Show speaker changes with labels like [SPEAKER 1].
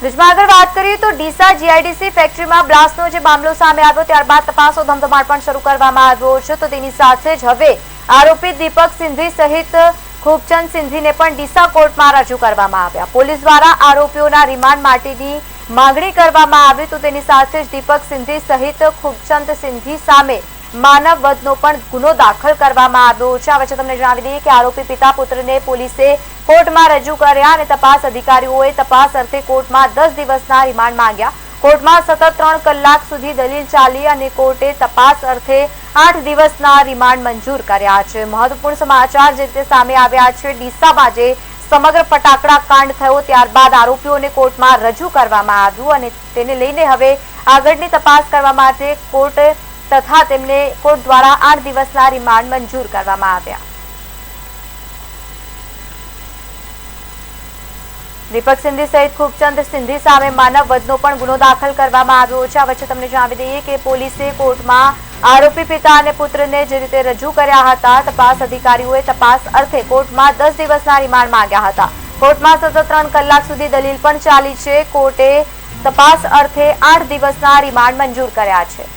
[SPEAKER 1] બ્રિજમાં આગળ વાત કરીએ તો ડીસા જીઆઈડીસી ફેક્ટરીમાં બ્લાસ્ટનો જે મામલો સામે આવ્યો ત્યારબાદ તપાસો ધમધમાટ પણ શરૂ કરવામાં આવ્યો છે. તો તેની સાથે જ હવે આરોપી દીપક સિંધી સહિત ખૂબચંદ સિંધીને પણ ડીસા કોર્ટમાં રજૂ કરવામાં આવ્યા. પોલીસ દ્વારા આરોપીઓના રિમાન્ડ માટેની માંગણી કરવામાં આવી. તો તેની સાથે જ દીપક સિંધી સહિત ખૂબચંદ સિંધી સામે માનવ વધનો પણ ગુનો દાખલ કરવામાં આવ્યો છે. આ વચ્ચે તમને જણાવી દઈએ કે આરોપી પિતા પુત્રને પોલીસે કોર્ટમાં રજૂ કર્યા અને તપાસ અધિકારીઓએ તપાસ અર્થે કોર્ટમાં દસ દિવસના રિમાન્ડ માંગ્યા. કોર્ટમાં સતત ત્રણ કલાક સુધી દલીલ ચાલી અને કોર્ટે તપાસ અર્થે આઠ દિવસના રિમાન્ડ મંજૂર કર્યા છે. મહત્વપૂર્ણ સમાચાર જે રીતે સામે આવ્યા છે, ડીસામાં જે સમગ્ર ફટાકડા કાંડ થયો ત્યારબાદ આરોપીઓને કોર્ટમાં રજૂ કરવામાં આવ્યું અને તેને લઈને હવે આગળની તપાસ કરવા માટે કોર્ટ તથા તેમને કોર્ટ દ્વારા આઠ દિવસના રિમાન્ડ મંજૂર કરવામાં આવ્યા. દીપક સિંધી સહિત ખૂબચંદ સિંધી સામે માનવ વધનો પણ ગુનો દાખલ કરવામાં આવ્યો છે. વચ્ચે તમને જણાવી દઈએ કે પોલીસે કોર્ટમાં આરોપી પિતા અને પુત્રને જે રીતે રજૂ કર્યા હતા, તપાસ અધિકારીઓએ તપાસ અર્થે કોર્ટમાં દસ દિવસના રિમાન્ડ માંગ્યા હતા. કોર્ટમાં સતત ત્રણ કલાક સુધી દલીલ પણ ચાલી છે. કોર્ટે તપાસ અર્થે આઠ દિવસના રિમાન્ડ મંજૂર કર્યા છે.